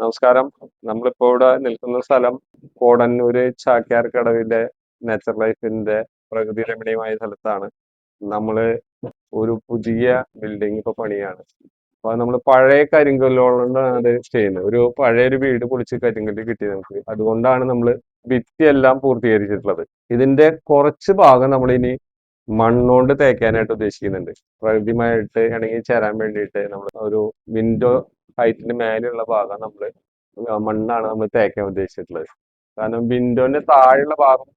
നമസ്കാരം. നമ്മളിപ്പോ ഇവിടെ നിൽക്കുന്ന സ്ഥലം കോടന്നൂര് ചാക്യാർ കടവിലെ നേച്ചർ ലൈഫിന്റെ പ്രകൃതി രമണീയമായ സ്ഥലത്താണ്. നമ്മൾ ഒരു പുതിയ ബിൽഡിംഗ് ഇപ്പൊ പണിയാണ്. അപ്പൊ നമ്മൾ പഴയ കരിങ്കല്ലുകൊണ്ടാണ് അത് ചെയ്യുന്നത്. ഒരു പഴയ ഒരു വീട് പൊളിച്ച് കരിങ്കല്ല് കിട്ടി നമുക്ക്. അതുകൊണ്ടാണ് നമ്മൾ ഭിത്തി എല്ലാം പൂർത്തീകരിച്ചിട്ടുള്ളത്. ഇതിന്റെ കുറച്ച് ഭാഗം നമ്മൾ ഇനി മണ്ണുകൊണ്ട് തേക്കാനായിട്ട് ഉദ്ദേശിക്കുന്നുണ്ട്. പ്രകൃതിയുമായിട്ട് ഇണങ്ങി ചേരാൻ വേണ്ടിയിട്ട് നമ്മൾ ഒരു വിൻഡോ ഹൈറ്റിന് മേലെയുള്ള ഭാഗം നമ്മൾ മണ്ണാണ് നമ്മൾ തേക്കാൻ ഉദ്ദേശിച്ചിട്ടുള്ളത്. കാരണം വിൻഡോന്റെ താഴെയുള്ള ഭാഗം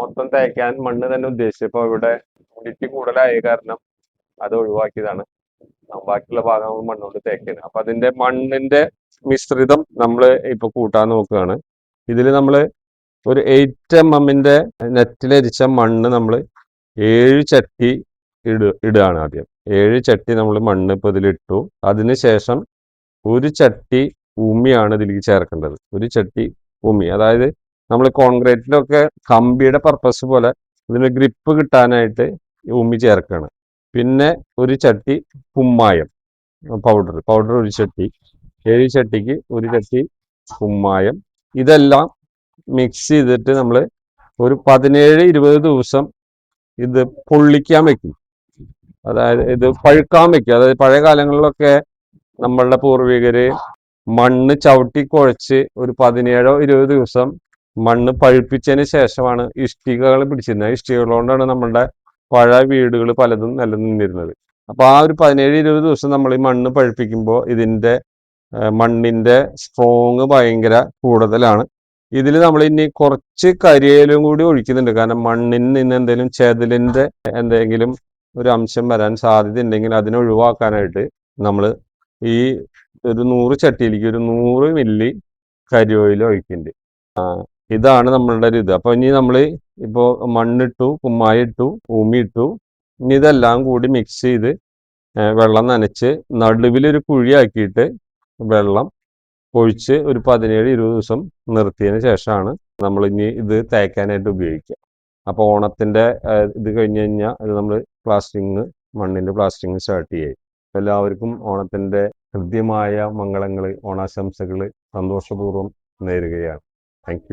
മൊത്തം തേക്കാൻ മണ്ണ് തന്നെ ഉദ്ദേശിച്ചു. ഇപ്പൊ ഇവിടെ ഹ്യൂമിഡിറ്റി കൂടുതലായ കാരണം അത് ഒഴിവാക്കിയതാണ്. ബാക്കിയുള്ള ഭാഗം മണ്ണുകൊണ്ട് തേക്കാണ്. അപ്പൊ അതിന്റെ മണ്ണിന്റെ മിശ്രിതം നമ്മൾ ഇപ്പൊ കൂട്ടാൻ നോക്കുകയാണ്. ഇതിൽ നമ്മൾ ഒരു എയ്റ്റ് എം എമ്മിന്റെ നെറ്റിലരിച്ച മണ്ണ് നമ്മൾ ഏഴ് ചട്ടി ഇട ഇടുകയാണ് ആദ്യം. ഏഴ് ചട്ടി നമ്മൾ മണ്ണ് ഇപ്പൊ ഇതിലിട്ടു. അതിനുശേഷം ഒരു ചട്ടി ഉമിയാണ് ഇതിലേക്ക് ചേർക്കേണ്ടത്. ഒരു ചട്ടി ഉമി. അതായത് നമ്മൾ കോൺക്രീറ്റിലൊക്കെ കമ്പിയുടെ പർപ്പസ് പോലെ ഇതിന് ഗ്രിപ്പ് കിട്ടാനായിട്ട് ഉമി ചേർക്കുകയാണ് പിന്നെ ഒരു ചട്ടി കുമ്മായം പൗഡർ പൗഡർ ഒരു ചട്ടി. ഏഴ് ചട്ടിക്ക് ഒരു ചട്ടി കുമ്മായം. ഇതെല്ലാം മിക്സ് ചെയ്തിട്ട് നമ്മൾ ഒരു പതിനേഴ് ഇരുപത് ദിവസം ഇത് പൊള്ളിക്കാൻ വെക്കും. അതായത് ഇത് പഴുക്കാൻ വെക്കും. അതായത് പഴയ കാലങ്ങളിലൊക്കെ നമ്മളുടെ പൂർവികര് മണ്ണ് ചവിട്ടി കുഴച്ച് ഒരു പതിനേഴോ ഇരുപത് ദിവസം മണ്ണ് പഴുപ്പിച്ചതിന് ശേഷമാണ് ഇഷ്ടികകൾ പിടിച്ചിരുന്നത്. ഇഷ്ടികകൾ കൊണ്ടാണ് നമ്മളുടെ പഴയ വീടുകൾ പലതും നിലനിന്നിരുന്നത്. അപ്പൊ ആ ഒരു പതിനേഴ് ഇരുപത് ദിവസം നമ്മൾ ഈ മണ്ണ് പഴുപ്പിക്കുമ്പോൾ ഇതിന്റെ മണ്ണിന്റെ സ്ട്രോങ് ഭയങ്കര കൂടുതലാണ്. ഇതിൽ നമ്മൾ ഇനി കുറച്ച് കരിയേലും കൂടി ഒഴിക്കുന്നുണ്ട്. കാരണം മണ്ണിൽ നിന്ന് എന്തെങ്കിലും ചെതലിന്റെ എന്തെങ്കിലും ഒരു അംശം വരാൻ സാധ്യത ഉണ്ടെങ്കിൽ അതിനെ ഒഴിവാക്കാനായിട്ട് നമ്മൾ ഈ ഒരു നൂറ് ചട്ടിയിലേക്ക് ഒരു നൂറ് മില്ലി കരി ഒഴിക്കുന്നുണ്ട് ഇതാണ് നമ്മളുടെ ഒരു ഇത്. അപ്പൊ ഇനി നമ്മൾ ഇപ്പോൾ മണ്ണിട്ടു കുമ്മായി ഇട്ടു ഉമി ഇട്ടു ഇനി ഇതെല്ലാം കൂടി മിക്സ് ചെയ്ത് വെള്ളം നനച്ച് നടുവിലൊരു കുഴിയാക്കിയിട്ട് വെള്ളം ഒഴിച്ച് ഒരു പതിനേഴ് ഇരുപത് ദിവസം നിർത്തിയതിന് ശേഷമാണ് നമ്മൾ ഇനി ഇത് തേക്കാനായിട്ട് ഉപയോഗിക്കുക. അപ്പോൾ ഓണത്തിന്റെ ഇത് കഴിഞ്ഞ് കഴിഞ്ഞാൽ നമ്മൾ പ്ലാസ്റ്റിങ് മണ്ണിന്റെ പ്ലാസ്റ്റിങ് സ്റ്റാർട്ട് ചെയ്യും. എല്ലാവർക്കും ഓണത്തിന്റെ ഹൃദ്യമായ മംഗളങ്ങൾ ഓണാശംസകൾ സന്തോഷപൂർവം നേരുകയാണ്. താങ്ക്